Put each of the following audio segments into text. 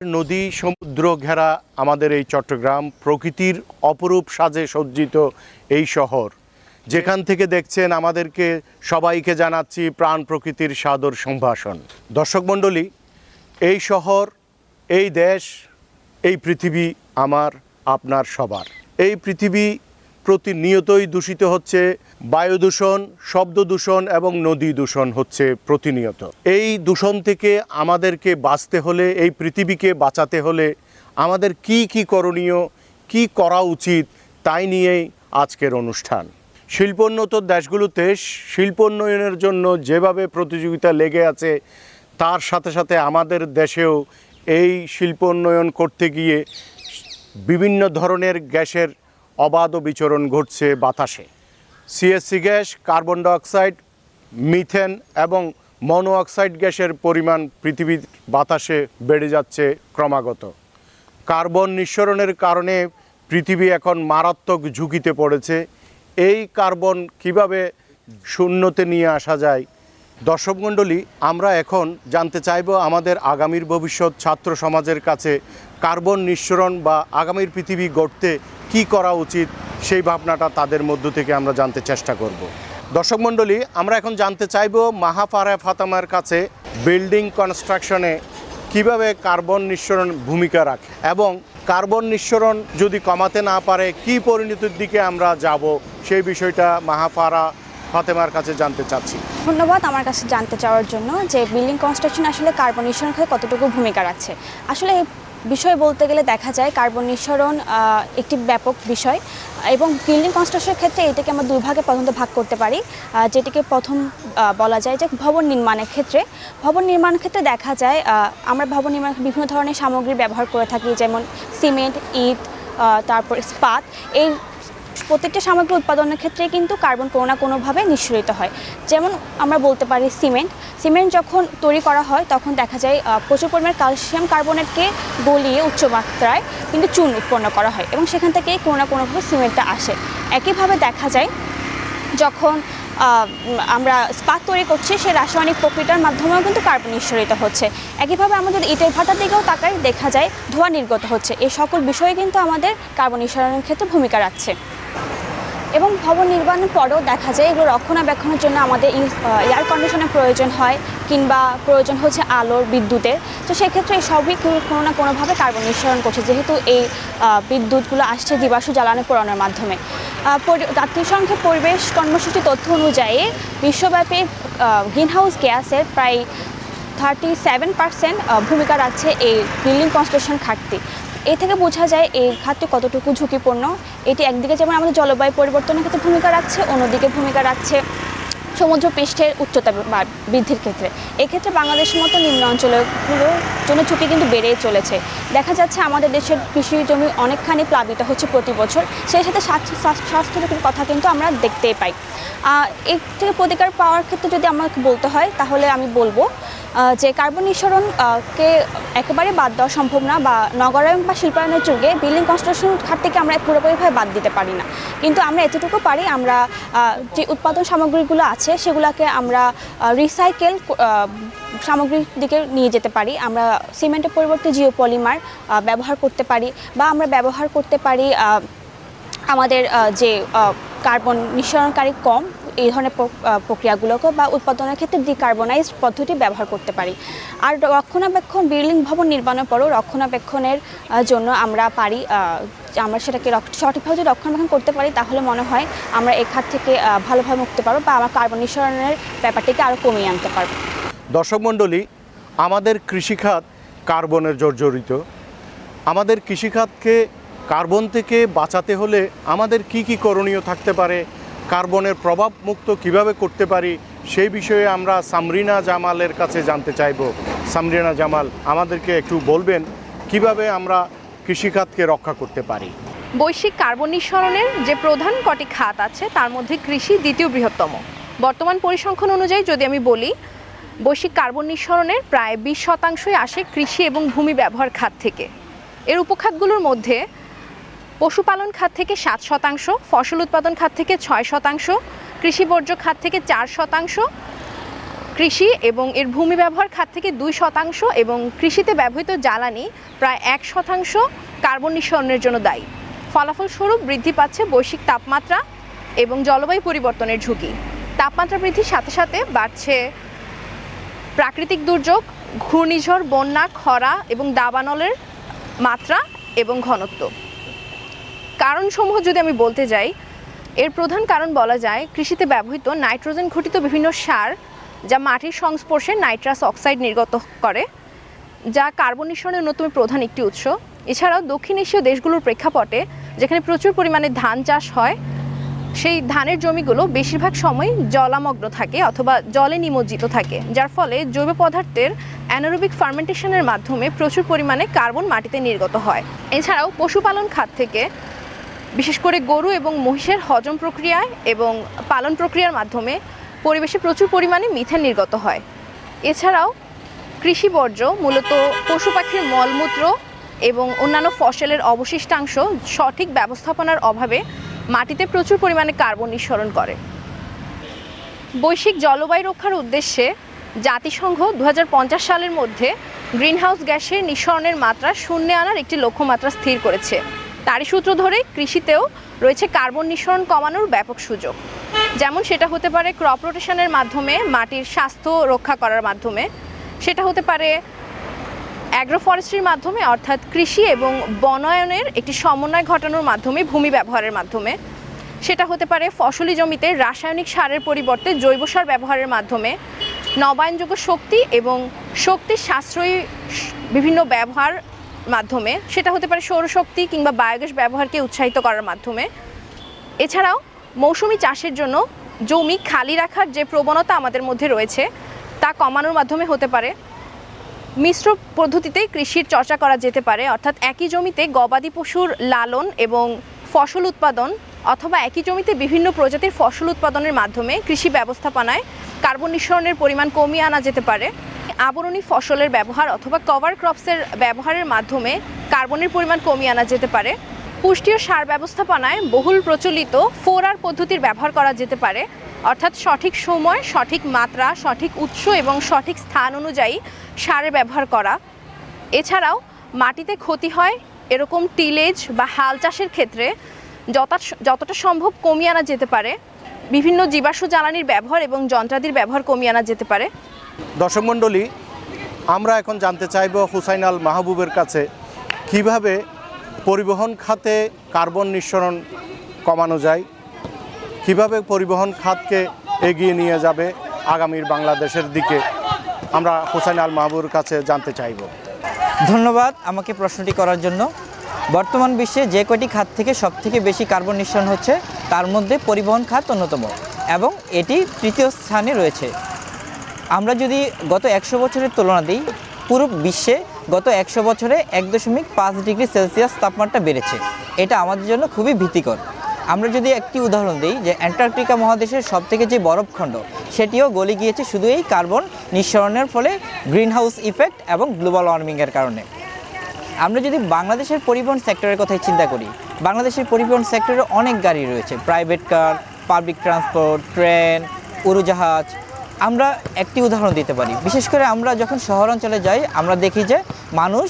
নদী, সমুদ্র ঘেরা আমাদের এই চট্টগ্রাম প্রকৃতির অপরূপ সাজে সজ্জিত এই শহর। যেখান থেকে দেখছেন আমাদেরকে সবাইকে জানাচ্ছি প্রাণ প্রকৃতির সাদর সম্ভাষণ। দর্শক মণ্ডলী, এই শহর, এই দেশ, এই পৃথিবী আমার, আপনার সবার। এই পৃথিবী প্রতিনিয়তই দূষিত হচ্ছে বায়ু দূষণ শব্দ দূষণ এবং নদী দূষণ হচ্ছে প্রতিনিয়ত। এই দূষণ থেকে আমাদেরকে বাঁচতে হলে, এই পৃথিবীকে বাঁচাতে হলে আমাদের কি কি করণীয়, কি করা উচিত তাই নিয়েই আজকের অনুষ্ঠান। শিল্পোন্নত দেশগুলোতে শিল্পোন্নয়নের জন্য যেভাবে প্রতিযোগিতা লেগে আছে, তার সাথে সাথে আমাদের দেশেও এই শিল্পোন্নয়ন করতে গিয়ে বিভিন্ন ধরনের গ্যাসের অবাধ বিচরণ ঘটছে বাতাসে। CSC gas, carbon dioxide, methane এবং মনোঅক্সাইড গ্যাসের পরিমাণ পৃথিবীর বাতাসে বেড়ে যাচ্ছে ক্রমাগত। কার্বন নিঃসরণের কারণে পৃথিবী এখন মারাত্মক ঝুঁকিতে পড়েছে। এই কার্বন কীভাবে শূন্যতে নিয়ে আসা যায়? দর্শক মণ্ডলী, আমরা এখন জানতে চাইব আমাদের আগামীর ভবিষ্যৎ ছাত্র সমাজের কাছে কার্বন নিঃসরণ বা আগামীর পৃথিবী গড়তে কি করা উচিত, সেই ভাবনাটা তাদের মধ্য থেকে আমরা জানতে চেষ্টা করব। দর্শক মণ্ডলী, আমরা এখন জানতে চাইব মাহাফারা ফাতামার কাছে বিল্ডিং কনস্ট্রাকশনে কীভাবে কার্বন নিঃসরণ ভূমিকা রাখে এবং কার্বন নিঃসরণ যদি কমাতে না পারে, কি পরিণতির দিকে আমরা যাব, সেই বিষয়টা মাহাফারা ফাতেমার কাছে জানতে চাচ্ছি। ধন্যবাদ আমার কাছে জানতে চাওয়ার জন্য যে বিল্ডিং কনস্ট্রাকশন আসলে কার্বন নিঃসরণ কতটুকু ভূমিকা রাখছে। আসলে বিষয়ে বলতে গেলে দেখা যায় কার্বন নিঃসরণ একটি ব্যাপক বিষয় এবং বিল্ডিং কনস্ট্রাকশনের ক্ষেত্রে এটাকে আমরা দুই ভাগে প্রথমত ভাগ করতে পারি। যেটিকে প্রথম বলা যায় যে ভবন নির্মাণের ক্ষেত্রে। ভবন নির্মাণের ক্ষেত্রে দেখা যায় আমরা ভবন নির্মাণ বিভিন্ন ধরনের সামগ্রী ব্যবহার করে থাকি, যেমন সিমেন্ট, ইট তারপর স্পাত এই প্রত্যেকটা সামগ্রী উৎপাদনের ক্ষেত্রে কিন্তু কার্বন কোনো না কোনোভাবে নিঃসরিত হয়। যেমন আমরা বলতে পারি সিমেন্ট। সিমেন্ট যখন তৈরি করা হয়, তখন দেখা যায় প্রচুর পরিমাণে ক্যালসিয়াম কার্বনেটকে গলিয়ে উচ্চ মাত্রায় কিন্তু চুন উৎপন্ন করা হয় এবং সেখান থেকে কোনো না কোনোভাবে সিমেন্টটা আসে। একইভাবে দেখা যায়, যখন আমরা স্পাত তৈরি করছি সেই রাসায়নিক প্রক্রিয়ার মাধ্যমেও কিন্তু কার্বন নিঃসরিত হচ্ছে। একইভাবে আমাদের ইটের ভাটার দিকেও তাকাই দেখা যায়, ধোঁয়া নির্গত হচ্ছে। এই সকল বিষয়ে কিন্তু আমাদের কার্বন নিঃসরণের ক্ষেত্রে ভূমিকা রাখছে। এবং ভবন নির্মাণের পরেও দেখা যায় এগুলো রক্ষণাবেক্ষণের জন্য আমাদের এয়ার কন্ডিশনের প্রয়োজন হয় কিংবা প্রয়োজন হচ্ছে আলোর, বিদ্যুতের। তো সেক্ষেত্রে এই সবই কোনো না কোনোভাবে কার্বন নিঃসরণ করছে, যেহেতু এই বিদ্যুৎগুলো আসছে জীবাশু জ্বালানি পোড়ানোর মাধ্যমে। জাতিসংঘের পরিবেশ, কর্মসূচি, তথ্য অনুযায়ী বিশ্বব্যাপী গ্রিনহাউস গ্যাসের প্রায় থার্টি সেভেন পার্সেন্ট ভূমিকা রাখছে এই বিল্ডিং কনস্ট্রাকশন খাতটি এ থেকে বোঝা যায় এই খাতটি কতটুকু ঝুঁকিপূর্ণ। এটি একদিকে যেমন আমাদের জলবায়ু পরিবর্তনের ক্ষেত্রে ভূমিকা রাখছে, অন্যদিকে ভূমিকা রাখছে সমুদ্র পৃষ্ঠের উচ্চতা বৃদ্ধির ক্ষেত্রে। এক্ষেত্রে বাংলাদেশের মতো নিম্ন অঞ্চলগুলোর জন্য ঝুঁকি কিন্তু বেড়েই চলেছে। দেখা যাচ্ছে আমাদের দেশের কৃষি জমি অনেকখানি প্লাবিত হচ্ছে প্রতি বছর। সেই সাথে স্বাস্থ্য স্বাস্থ্য স্বাস্থ্য ঝুঁকির কথা কিন্তু আমরা দেখতেই পাই। এর থেকে প্রতিকার পাওয়ার ক্ষেত্রে যদি আমাকে বলতে হয় তাহলে আমি বলব যে কার্বন নিঃসরণ আহ, কে একেবারে বাদ দেওয়া সম্ভব না বা নগরায়ন বা শিল্পায়নের যুগে বিল্ডিং কনস্ট্রাকশন খাত থেকে আমরা পুরোপুরিভাবে বাদ দিতে পারি না। কিন্তু আমরা এতটুকু পারি আমরা যে উৎপাদন সামগ্রীগুলো আছে সেগুলোকে আমরা রিসাইকেল সামগ্রীর দিকে নিয়ে যেতে পারি। আমরা সিমেন্টের পরিবর্তে জিও পলিমার ব্যবহার করতে পারি বা আমরা ব্যবহার করতে পারি আমাদের যে কার্বন নিঃসরণকারী কম, এই ধরনের প্রক- প্রক্রিয়াগুলোকে বা উৎপাদনের ক্ষেত্রে ডিকার্বনাইজড পদ্ধতি ব্যবহার করতে পারি। আর রক্ষণাবেক্ষণ বিল্ডিং ভবন নির্মাণের পরও রক্ষণাবেক্ষণের জন্য আমরা পারি আমরা সেটাকে সঠিকভাবে যদি রক্ষণাবেক্ষণ করতে পারি, তাহলে মনে হয় আমরা এই খাত থেকে ভালোভাবে মুক্তি পারব বা আমরা কার্বন নিঃসরণের ব্যাপারটিকে আরও কমিয়ে আনতে পারব। দর্শক মণ্ডলী, আমাদের কৃষিখাত কার্বনের জর্জরিত আমাদের কৃষিখাতকে কার্বন থেকে বাঁচাতে হলে আমাদের কি কি করণীয় থাকতে পারে, কার্বনের প্রভাব মুক্ত কীভাবে করতে পারি, সেই বিষয়ে আমরা সামরিনা জামালের কাছে জানতে চাইব। সামরিনা জামাল, আমাদেরকে একটু বলবেন কীভাবে আমরা কৃষিখাতকে রক্ষা করতে পারি। বৈশ্বিক কার্বন নিঃসরণের যে প্রধান কটি খাত আছে, তার মধ্যে কৃষি দ্বিতীয় বৃহত্তম। বর্তমান পরিসংখ্যান অনুযায়ী যদি আমি বলি, বৈশ্বিক কার্বন নিঃসরণের প্রায় বিশ শতাংশই আসে কৃষি এবং ভূমি ব্যবহার খাত থেকে। এর উপখাতগুলোর মধ্যে পশুপালন খাত থেকে সাত শতাংশ, ফসল উৎপাদন খাত থেকে ছয় শতাংশ কৃষি বর্জ্য খাত থেকে চার শতাংশ কৃষি এবং এর ভূমি ব্যবহার খাত থেকে দুই শতাংশ এবং কৃষিতে ব্যবহৃত জ্বালানি প্রায় এক শতাংশ কার্বন নিঃসরণের জন্য দায়ী। ফলাফলস্বরূপ বৃদ্ধি পাচ্ছে বৈশ্বিক তাপমাত্রা এবং জলবায়ু পরিবর্তনের ঝুঁকি। তাপমাত্রা বৃদ্ধির সাথে সাথে বাড়ছে প্রাকৃতিক দুর্যোগ, ঘূর্ণিঝড়, বন্যা, খরা এবং দাবানলের মাত্রা এবং ঘনত্ব। কারণসমূহ যদি আমি বলতে যাই, এর প্রধান কারণ বলা যায় কৃষিতে ব্যবহৃত নাইট্রোজেন ঘটিত বিভিন্ন সার যা মাটির সংস্পর্শে নাইট্রাস অক্সাইড নির্গত করে, যা কার্বন নিঃসরণের অন্যতম প্রধান একটি উৎস। এছাড়াও দক্ষিণ এশীয় দেশগুলোর প্রেক্ষাপটে, যেখানে প্রচুর পরিমাণে ধান চাষ হয়, সেই ধানের জমিগুলো বেশিরভাগ সময় জলামগ্ন থাকে অথবা জলে নিমজ্জিত থাকে, যার ফলে জৈব পদার্থের অ্যানারোবিক ফার্মেন্টেশনের মাধ্যমে প্রচুর পরিমাণে কার্বন মাটিতে নির্গত হয়। এছাড়াও পশুপালন খাত থেকে, বিশেষ করে গরু এবং মহিষের হজম প্রক্রিয়ায় এবং পালন প্রক্রিয়ার মাধ্যমে পরিবেশে প্রচুর পরিমাণে মিথেন নির্গত হয়। এছাড়াও কৃষি বর্জ্য, মূলত পশু পাখির মলমূত্র এবং অন্যান্য ফসলের অবশিষ্টাংশ সঠিক ব্যবস্থাপনার অভাবে মাটিতে প্রচুর পরিমাণে কার্বন নিঃসরণ করে। বৈশ্বিক জলবায়ু রক্ষার উদ্দেশ্যে জাতিসংঘ দু হাজার পঞ্চাশ সালের মধ্যে গ্রিনহাউস গ্যাসের নিঃসরণের মাত্রা শূন্যে আনার একটি লক্ষ্যমাত্রা স্থির করেছে। তারই সূত্র ধরে কৃষিতেও রয়েছে কার্বন নিঃসরণ কমানোর ব্যাপক সুযোগ। যেমন সেটা হতে পারে ক্রপ রোটেশনের মাধ্যমে মাটির স্বাস্থ্য রক্ষা করার মাধ্যমে, সেটা হতে পারে অ্যাগ্রো ফরেস্ট্রির মাধ্যমে, অর্থাৎ কৃষি এবং বনায়নের একটি সমন্বয় ঘটানোর মাধ্যমে, ভূমি ব্যবহারের মাধ্যমে। সেটা হতে পারে ফসলি জমিতে রাসায়নিক সারের পরিবর্তে জৈব সার ব্যবহারের মাধ্যমে, নবায়নযোগ্য শক্তি এবং শক্তি সাশ্রয়ী বিভিন্ন ব্যবহার মাধ্যমে, সেটা হতে পারে সৌরশক্তি কিংবা বায়োগ্যাস ব্যবহারকে উৎসাহিত করার মাধ্যমে। এছাড়াও মৌসুমি চাষের জন্য জমি খালি রাখার যে প্রবণতা আমাদের মধ্যে রয়েছে, তা কমানোর মাধ্যমে হতে পারে। মিশ্র পদ্ধতিতে কৃষির চর্চা করা যেতে পারে, অর্থাৎ একই জমিতে গবাদি পশুর লালন এবং ফসল উৎপাদন অথবা একই জমিতে বিভিন্ন প্রজাতির ফসল উৎপাদনের মাধ্যমে কৃষি ব্যবস্থাপনায় কার্বন নিঃসরণের পরিমাণ কমিয়ে আনা যেতে পারে। আবরণী ফসলের ব্যবহার অথবা কভার ক্রপসের ব্যবহারের মাধ্যমে কার্বনের পরিমাণ কমিয়ে আনা যেতে পারে। পুষ্টি ও সার ব্যবস্থাপনায় বহুল প্রচলিত ফোর আর পদ্ধতির ব্যবহার করা যেতে পারে। অর্থাৎ সঠিক সময়, সঠিক মাত্রা, সঠিক উৎস এবং সঠিক স্থান অনুযায়ী সারের ব্যবহার করা। এছাড়াও মাটিতে ক্ষতি হয় এরকম টিলেজ বা হাল চাষের ক্ষেত্রে যতটা সম্ভব কমিয়ে আনা যেতে পারে। বিভিন্ন জীবাশ্ম জ্বালানির ব্যবহার এবং যন্ত্রাদির ব্যবহার কমিয়ে আনা যেতে পারে। দর্শক মণ্ডলী, আমরা এখন জানতে চাইব হুসাইন আল মাহবুবের কাছে কীভাবে পরিবহন খাতে কার্বন নিঃসরণ কমানো যায়? কীভাবে পরিবহন খাতকে এগিয়ে নিয়ে যাবে আগামীর বাংলাদেশের দিকে? আমরা হুসাইন আল মাহবুর কাছে জানতে চাইব। ধন্যবাদ আমাকে প্রশ্নটি করার জন্য। বর্তমান বিশ্বে যে কয়টি খাত থেকে সবথেকে বেশি কার্বন নিঃসরণ হচ্ছে, তার মধ্যে পরিবহন খাত অন্যতম এবং এটি তৃতীয় স্থানে রয়েছে। আমরা যদি গত একশো বছরের তুলনা দিই পুরো বিশ্বে গত একশো বছরে এক দশমিক পাঁচ ডিগ্রি সেলসিয়াস তাপমাত্রা বেড়েছে। এটা আমাদের জন্য খুবই ভীতিকর। আমরা যদি একটি উদাহরণ দিই যে অ্যান্টার্কটিকা মহাদেশের সবথেকে যে বরফখণ্ড সেটিও গলে গিয়েছে শুধু এই কার্বন নিঃসরণের ফলে গ্রিনহাউস ইফেক্ট এবং গ্লোবাল ওয়ার্মিংয়ের কারণে। আমরা যদি বাংলাদেশের পরিবহন সেক্টরের কথাই চিন্তা করি, বাংলাদেশের পরিবহন সেক্টরে অনেক গাড়ি রয়েছে। Private car, public transport, train, উড়োজাহাজ আমরা একটি উদাহরণ দিতে পারি। বিশেষ করে আমরা যখন শহরাঞ্চলে যাই, আমরা দেখি যে মানুষ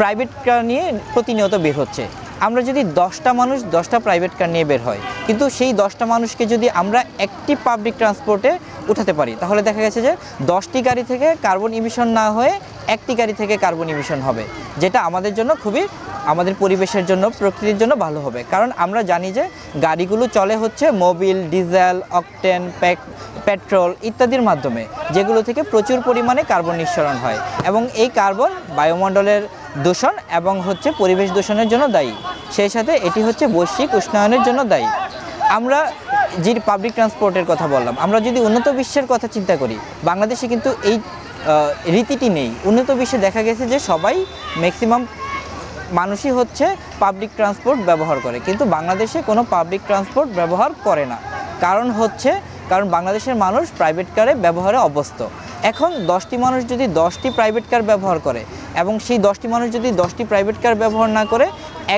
প্রাইভেট কার নিয়ে প্রতিনিয়ত বের হচ্ছে। আমরা যদি দশটা মানুষ দশটা প্রাইভেট কার নিয়ে বের হয়, কিন্তু সেই দশটা মানুষকে যদি আমরা একটি পাবলিক ট্রান্সপোর্টে উঠাতে পারি, তাহলে দেখা গেছে যে দশটি গাড়ি থেকে কার্বন ইমিশন না হয়ে একটি গাড়ি থেকে কার্বন ইমিশন হবে, যেটা আমাদের জন্য খুবই আমাদের পরিবেশের জন্য, প্রকৃতির জন্য ভালো হবে। কারণ আমরা জানি যে গাড়িগুলো চলে হচ্ছে মোবিল, ডিজেল, অকটেন প্যাক পেট্রোল ইত্যাদির মাধ্যমে, যেগুলো থেকে প্রচুর পরিমাণে কার্বন নিঃসরণ হয়। এবং এই কার্বন বায়ুমণ্ডলের দূষণ এবং হচ্ছে পরিবেশ দূষণের জন্য দায়ী। সেই সাথে এটি হচ্ছে বৈশ্বিক উষ্ণায়নের জন্য দায়ী। আমরা যে পাবলিক ট্রান্সপোর্টের কথা বললাম, আমরা যদি উন্নত বিশ্বের কথা চিন্তা করি, বাংলাদেশে কিন্তু এই রীতিটি নেই। উন্নত বিশ্বে দেখা গেছে যে সবাই ম্যাক্সিমাম মানুষই হচ্ছে পাবলিক ট্রান্সপোর্ট ব্যবহার করে, কিন্তু বাংলাদেশে কোনো পাবলিক ট্রান্সপোর্ট ব্যবহার করে না। কারণ হচ্ছে, কারণ বাংলাদেশের মানুষ প্রাইভেট কারে ব্যবহারে অভ্যস্ত। এখন দশটি মানুষ যদি দশটি প্রাইভেট কার ব্যবহার করে, এবং সেই দশটি মানুষ যদি দশটি প্রাইভেট কার ব্যবহার না করে,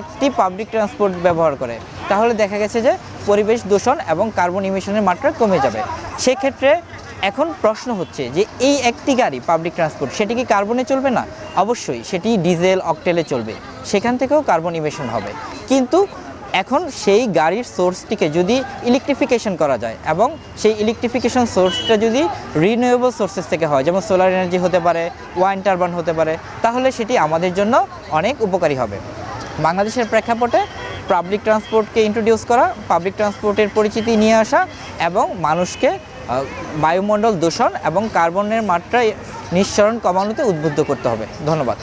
একটি পাবলিক ট্রান্সপোর্ট ব্যবহার করে, তাহলে দেখা গেছে যে পরিবেশ দূষণ এবং কার্বন ইমিশনের মাত্রা কমে যাবে। সেক্ষেত্রে এখন প্রশ্ন হচ্ছে যে এই একটি গাড়ি পাবলিক ট্রান্সপোর্ট সেটি কি কার্বনে চলবে না? অবশ্যই, সেটি ডিজেল অকটেলে চলবে। সেখান থেকেও কার্বন ইমিশন হবে। কিন্তু এখন সেই গাড়ির সোর্সটিকে যদি ইলেকট্রিফিকেশন করা যায় এবং সেই ইলেকট্রিফিকেশন সোর্সটা যদি রিনিউয়েবল সোর্সেস থেকে হয়, যেমন সোলার এনার্জি হতে পারে ওয়াইন টারবান হতে পারে, তাহলে সেটি আমাদের জন্য অনেক উপকারী হবে। বাংলাদেশের প্রেক্ষাপটে পাবলিক ট্রান্সপোর্টকে ইন্ট্রোডিউস করা পাবলিক ট্রান্সপোর্টের পরিচিতি নিয়ে আসা এবং মানুষকে বায়ুমণ্ডল দূষণ এবং কার্বনের মাত্রায় নিঃসরণ কমানোতে উদ্বুদ্ধ করতে হবে। ধন্যবাদ।